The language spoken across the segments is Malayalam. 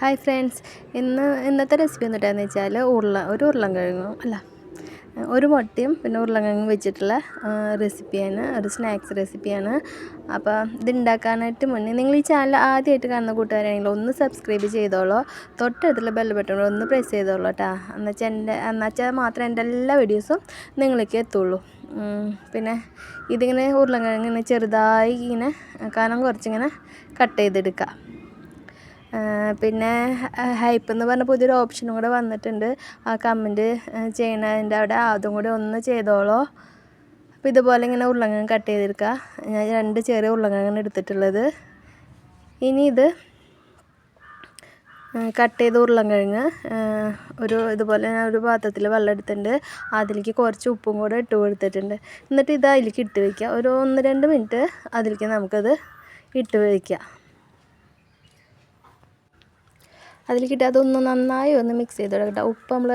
ഹായ് ഫ്രണ്ട്സ് ഇന്ന് ഇന്നത്തെ റെസിപ്പി എന്നിട്ടാന്ന് വെച്ചാൽ ഉരുള ഒരു ഉരുളൻ കിഴങ്ങും അല്ല ഒരു മുട്ടയും പിന്നെ ഉരുളക്കിഴങ്ങും വെച്ചിട്ടുള്ള റെസിപ്പിയാണ് ഒരു സ്നാക്സ് റെസിപ്പിയാണ് അപ്പോൾ ഇത് ഉണ്ടാക്കാനായിട്ട് മുന്നേ നിങ്ങൾ ഈ ചാനൽ ആദ്യമായിട്ട് കാണുന്ന കൂട്ടുകാരാണെങ്കിൽ ഒന്ന് സബ്സ്ക്രൈബ് ചെയ്തോളൂ. തൊട്ടടുത്തുള്ള ബെൽ ബട്ടൺ ഒന്ന് പ്രസ് ചെയ്തോളൂ കേട്ടോ എന്നുവെച്ചാൽ എന്റെ എന്നുവെച്ചാൽ മാത്രമേ എന്റെ എല്ലാ വീഡിയോസും നിങ്ങളിലേക്ക് എത്തുള്ളൂ. പിന്നെ ഇതിങ്ങനെ ഉരുളക്കിഴങ്ങ് ഇങ്ങനെ ചെറുതായി ഇങ്ങനെ കനം കുറച്ചിങ്ങനെ കട്ട് ചെയ്തെടുക്കുക പിന്നെ ഹൈപ്പ് എന്ന് പറഞ്ഞ പുതിയൊരു ഓപ്ഷനും കൂടെ വന്നിട്ടുണ്ട്. ആ കമന്റ് ചെയ്യണതിന്റെ അവിടെ അതും കൂടി ഒന്ന് ചെയ്തോളൂ. അപ്പോൾ ഇതുപോലെ ഇങ്ങനെ ഉരുളക്കിഴങ്ങ് കട്ട് ചെയ്തെടുക്കുക ഞാൻ രണ്ട് ചെറിയ ഉരുളക്കിഴങ്ങാണ് എടുത്തിട്ടുള്ളത്. ഇനി ഇത് കട്ട് ചെയ്ത ഉരുളങ്കിഴങ്ങ് ഒരു ഇതുപോലെ ഞാൻ ഒരു പാത്രത്തിൽ വെള്ളം എടുത്തിട്ടുണ്ട്. അതിലേക്ക് കുറച്ച് ഉപ്പും കൂടെ ഇട്ട് കൊടുത്തിട്ടുണ്ട്. എന്നിട്ട് ഇത് അതിലേക്ക് ഇട്ട് വയ്ക്കുക ഒരു ഒന്ന് രണ്ട് മിനിറ്റ് അതിലേക്ക് നമുക്കത് ഇട്ട് വയ്ക്കാം അതിലേക്കിട്ട് അതൊന്ന് നന്നായി ഒന്ന് മിക്സ് ചെയ്ത് കൊടുക്കട്ടെ ഉപ്പ് നമ്മൾ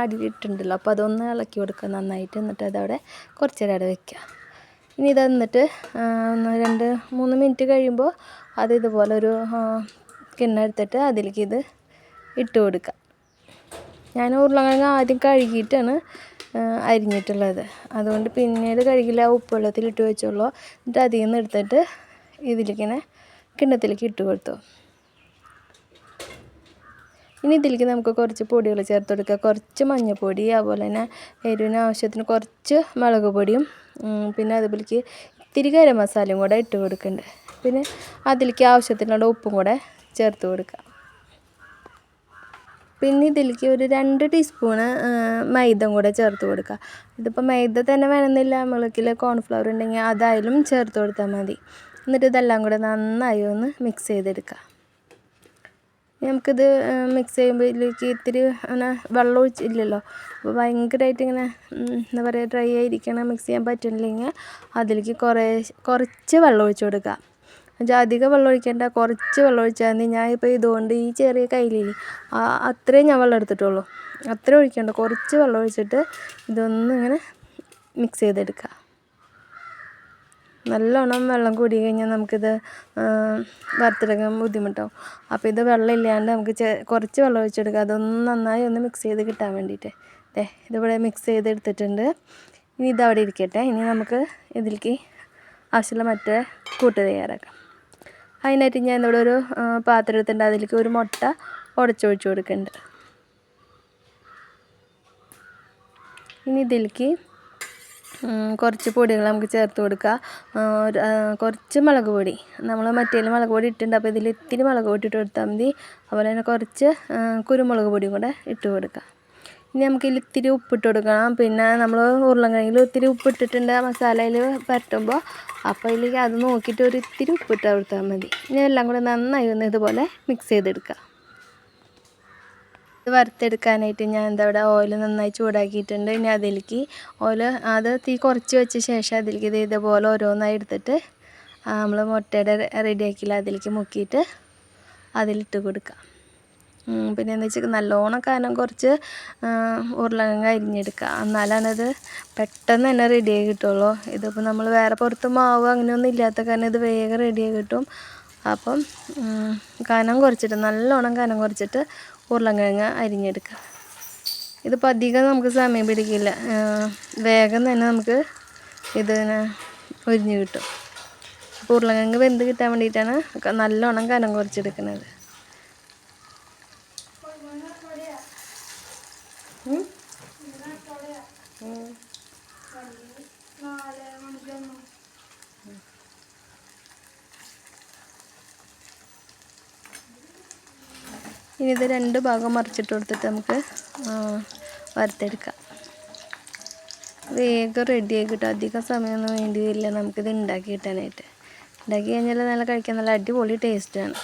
അടിയിട്ടുണ്ടല്ലോ അപ്പോൾ അതൊന്ന് ഇളക്കി കൊടുക്കുക നന്നായിട്ട്. എന്നിട്ട് അതവിടെ കുറച്ച് നേരം അവിടെ വെക്കുക ഇനി ഇത് എന്നിട്ട് ഒന്ന് രണ്ട് മൂന്ന് മിനിറ്റ് കഴിയുമ്പോൾ അത് ഇതുപോലെ ഒരു കിണ്ണെടുത്തിട്ട് അതിലേക്ക് ഇത് ഇട്ട് കൊടുക്കുക ഞാൻ ഉരുളക്കിഴങ്ങ് ആദ്യം കഴുകിയിട്ടാണ് അരിഞ്ഞിട്ടുള്ളത്. അതുകൊണ്ട് പിന്നീട് കഴുകില്ല. ഉപ്പുവെള്ളത്തിൽ ഇട്ട് വെച്ചോളൂ. എന്നിട്ട് അതിൽ നിന്ന് എടുത്തിട്ട് ഇതിലേക്കിങ്ങനെ കിണ്ണത്തിലേക്ക് ഇട്ട് കൊടുത്തു. ഇനി ഇതിലേക്ക് നമുക്ക് കുറച്ച് പൊടികൾ ചേർത്ത് കൊടുക്കുക. കുറച്ച് മഞ്ഞൾപ്പൊടി അതുപോലെ തന്നെ എരിവിന് ആവശ്യത്തിന് കുറച്ച് മുളക് പൊടിയും പിന്നെ അതുപോലേക്ക് ഇത്തിരി ഗരം മസാലയും കൂടെ ഇട്ട് കൊടുക്കുന്നുണ്ട്. പിന്നെ അതിലേക്ക് ആവശ്യത്തിനുള്ള ഉപ്പും കൂടെ ചേർത്ത് കൊടുക്കുക. പിന്നെ ഇതിലേക്ക് ഒരു രണ്ട് ടീസ്പൂണ് മൈദ കൂടെ ചേർത്ത് കൊടുക്കുക. ഇതിപ്പോൾ മൈദ തന്നെ വേണമെന്നില്ല. മുളക്കിൽ കോൺഫ്ലവർ ഉണ്ടെങ്കിൽ അതായാലും ചേർത്ത് കൊടുത്താൽ മതി. എന്നിട്ട് ഇതെല്ലാം കൂടെ നന്നായി ഒന്ന് മിക്സ് ചെയ്തെടുക്കുക. നമുക്കിത് മിക്സ് ചെയ്യുമ്പോൾ ഇതിലേക്ക് ഇത്തിരി അങ്ങനെ വെള്ളം ഒഴിച്ചില്ലല്ലോ. അപ്പോൾ ഭയങ്കരമായിട്ട് ഇങ്ങനെ എന്താ പറയുക ഡ്രൈ ആയിരിക്കണം മിക്സ് ചെയ്യാൻ പറ്റുന്നില്ലെങ്കിൽ അതിലേക്ക് കുറേ കുറച്ച് വെള്ളം ഒഴിച്ച് കൊടുക്കുക. എന്നുവെച്ചാൽ അധികം വെള്ളം ഒഴിക്കേണ്ട കുറച്ച് വെള്ളം ഒഴിച്ചാൽ മതി. ഞാൻ ഇപ്പോൾ ഇതുകൊണ്ട് ഈ ചെറിയ കയ്യിൽ അത്രയും ഞാൻ വെള്ളം എടുത്തിട്ടുള്ളൂ. അത്രയും ഒഴിക്കേണ്ട കുറച്ച് വെള്ളം ഒഴിച്ചിട്ട് ഇതൊന്നും ഇങ്ങനെ മിക്സ് ചെയ്തെടുക്കുക. നല്ലോണം വെള്ളം കൂടി കഴിഞ്ഞാൽ നമുക്കിത് വറുത്തെടുക്കാൻ ബുദ്ധിമുട്ടാവും. അപ്പോൾ ഇത് വെള്ളം ഇല്ലാണ്ട് നമുക്ക് കുറച്ച് വെള്ളം ഒഴിച്ചെടുക്കുക. അതൊന്ന് നന്നായി ഒന്ന് മിക്സ് ചെയ്ത് കിട്ടാൻ വേണ്ടിയിട്ട്. അല്ലേ ഇതിവിടെ മിക്സ് ചെയ്തെടുത്തിട്ടുണ്ട് ഇനി ഇതവിടെ ഇരിക്കട്ടെ. ഇനി നമുക്ക് ഇതിലേക്ക് ആവശ്യമുള്ള മറ്റേ കൂട്ട് തയ്യാറാക്കാം. അതിനായിട്ട് ഞാൻ ഇവിടെ ഒരു പാത്രം എടുത്തിട്ടുണ്ട്. അതിലേക്ക് ഒരു മുട്ട ഉടച്ചൊഴിച്ച് കൊടുക്കുന്നുണ്ട്. ഇനി ഇതിലേക്ക് കുറച്ച് പൊടികൾ നമുക്ക് ചേർത്ത് കൊടുക്കുക. കുറച്ച് മുളക് പൊടി. നമ്മൾ മറ്റേ മുളക് പൊടി ഇട്ടിട്ടുണ്ട്. അപ്പോൾ ഇതിൽ ഇത്തിരി മുളക് പൊടി ഇട്ട് കൊടുത്താൽ മതി. അതുപോലെ തന്നെ കുറച്ച് കുരുമുളക് പൊടിയും കൂടെ ഇട്ട് കൊടുക്കുക. ഇനി നമുക്ക് ഇതിൽ ഇത്തിരി ഉപ്പിട്ട് കൊടുക്കണം. പിന്നെ നമ്മൾ ഉരുളക്കിഴങ്ങിൽ ഒത്തിരി ഉപ്പിട്ടിട്ടുണ്ട് മസാലയിൽ പരട്ടുമ്പോൾ അപ്പോൾ ഇതിലേക്ക് അത് നോക്കിയിട്ട് ഒരു ഇത്തിരി ഉപ്പിട്ട് കൊടുത്താൽ മതി. ഇനി എല്ലാം കൂടെ നന്നായി ഒന്ന് ഇതുപോലെ മിക്സ് ചെയ്തെടുക്കുക. ഇത് വറുത്തെടുക്കാനായിട്ട് ഞാൻ എന്താ ഇവിടെ ഓയിൽ നന്നായി ചൂടാക്കിയിട്ടുണ്ട്. ഇനി അതിലേക്ക് ഓയിൽ അത് തീ കുറച്ച് വെച്ച ശേഷം അതിലേക്ക് ഇത് ഇതുപോലെ ഓരോന്നായി എടുത്തിട്ട് നമ്മൾ മുട്ടയുടെ റെഡിയാക്കിയില്ല അതിലേക്ക് മുക്കിയിട്ട് അതിലിട്ട് കൊടുക്കുക പിന്നെ എന്താ വെച്ചാൽ നല്ലോണം കാനം കുറച്ച് ഉരുളങ്ങ അരിഞ്ഞെടുക്കുക. എന്നാലാണത് പെട്ടെന്ന് തന്നെ റെഡിയായി കിട്ടുള്ളൂ. ഇതിപ്പോൾ നമ്മൾ വേറെ പുറത്ത് മാവ് അങ്ങനെയൊന്നും ഇല്ലാത്ത കാരണം ഇത് വേഗം റെഡിയായി കിട്ടും. അപ്പം കനം കുറച്ചിട്ട് നല്ലോണം കനം കുറച്ചിട്ട് ഉരുളക്കിഴങ്ങ് അരിഞ്ഞെടുക്കുക. ഇതിപ്പോൾ അധികം നമുക്ക് സമയം പിടിക്കില്ല. വേഗം തന്നെ നമുക്ക് ഇതിനെ ഒരിഞ്ഞ് കിട്ടും. അപ്പോൾ ഉരുളക്കിഴങ്ങ് വെന്ത് കിട്ടാൻ വേണ്ടിയിട്ടാണ് നല്ലോണം കനം കുറച്ചെടുക്കുന്നത്. ഇനി ഇത് രണ്ട് ഭാഗം മറിച്ചിട്ട് കൊടുത്തിട്ട് നമുക്ക് വറുത്തെടുക്കാം. വേഗം റെഡിയായി കിട്ടും. അധികം സമയമൊന്നും വേണ്ടി വരില്ല. നമുക്കിത് ഉണ്ടാക്കി കിട്ടാനായിട്ട്. ഉണ്ടാക്കി കഴിഞ്ഞാൽ നല്ല കഴിക്കാൻ നല്ല അടിപൊളി ടേസ്റ്റാണ്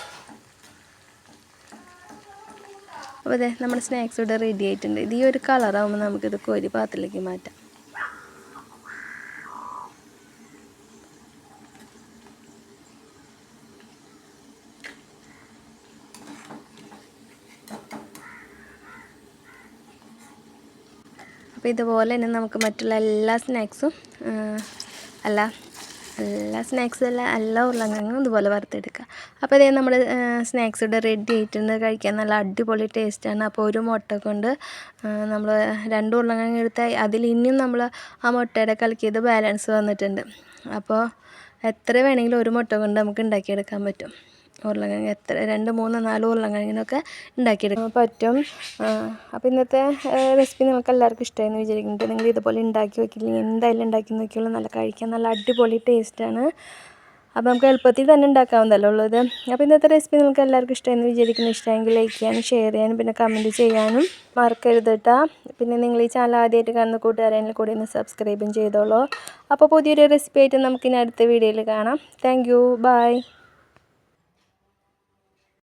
അപ്പോൾ അതെ നമ്മുടെ സ്നാക്സ് ഇവിടെ റെഡി ആയിട്ടുണ്ട്. ഇത് ഈ ഒരു കളറാകുമ്പോൾ നമുക്കിത് കോരി പാത്രത്തിലേക്ക് മാറ്റാം. അപ്പോൾ ഇതുപോലെ തന്നെ നമുക്ക് മറ്റുള്ള എല്ലാ സ്നാക്സും അല്ല എല്ലാ സ്നാക്സും അല്ല എല്ലാ ഉരുളങ്കിഴങ്ങും ഇതുപോലെ വറുത്തെടുക്കുക. അപ്പോൾ ഇതേ നമ്മൾ സ്നാക്സ് ഇവിടെ റെഡി ആയിട്ടുണ്ട്. കഴിക്കാൻ നല്ല അടിപൊളി ടേസ്റ്റാണ് അപ്പോൾ ഒരു മുട്ട കൊണ്ട് നമ്മൾ രണ്ട് ഉരുളക്കിഴങ്ങ് എടുത്താൽ അതിൽ ഇനിയും നമ്മൾ ആ മുട്ടയുടെ കലക്കിയത് ബാലൻസ് വന്നിട്ടുണ്ട്. അപ്പോൾ എത്ര വേണമെങ്കിലും ഒരു മുട്ട കൊണ്ട് നമുക്ക് ഉണ്ടാക്കിയെടുക്കാൻ പറ്റും. ഉരുളക്കിഴങ്ങ് എത്ര രണ്ട് മൂന്ന് നാല് ഉരുളക്കിഴങ്ങിനൊക്കെ ഉണ്ടാക്കിയെടുക്കാൻ പറ്റും. അപ്പോൾ ഇന്നത്തെ റെസിപ്പി നിങ്ങൾക്ക് എല്ലാവർക്കും ഇഷ്ടമായെന്ന് വിചാരിക്കുന്നുണ്ട്. നിങ്ങൾ ഇതുപോലെ ഉണ്ടാക്കി നോക്കിയില്ലെങ്കിൽ എന്തായാലും ഉണ്ടാക്കി നോക്കിയുള്ളൂ നല്ല കഴിക്കാൻ നല്ല അടിപൊളി ടേസ്റ്റാണ് അപ്പോൾ നമുക്ക് എളുപ്പത്തിൽ തന്നെ ഉണ്ടാക്കാവുന്നതല്ലേ ഉള്ളത് അപ്പോൾ ഇന്നത്തെ റെസിപ്പി നിങ്ങൾക്ക് എല്ലാവർക്കും ഇഷ്ടമായെന്ന് വിചാരിക്കുന്നു. ഇഷ്ടമെങ്കിൽ ലൈക്ക് ചെയ്യാനും ഷെയർ ചെയ്യാനും പിന്നെ കമന്റ് ചെയ്യാനും മറക്കരുത് കേട്ടോ പിന്നെ നിങ്ങൾ ഈ ചാനൽ ആദ്യമായിട്ട് കാണുന്ന കൂട്ടുകാരെങ്കിൽ കൂടി ഒന്ന് സബ്സ്ക്രൈബും ചെയ്തോളൂ. അപ്പോൾ പുതിയൊരു റെസിപ്പി ആയിട്ട് നമുക്കിനി അടുത്ത വീഡിയോയിൽ കാണാം. Thank you by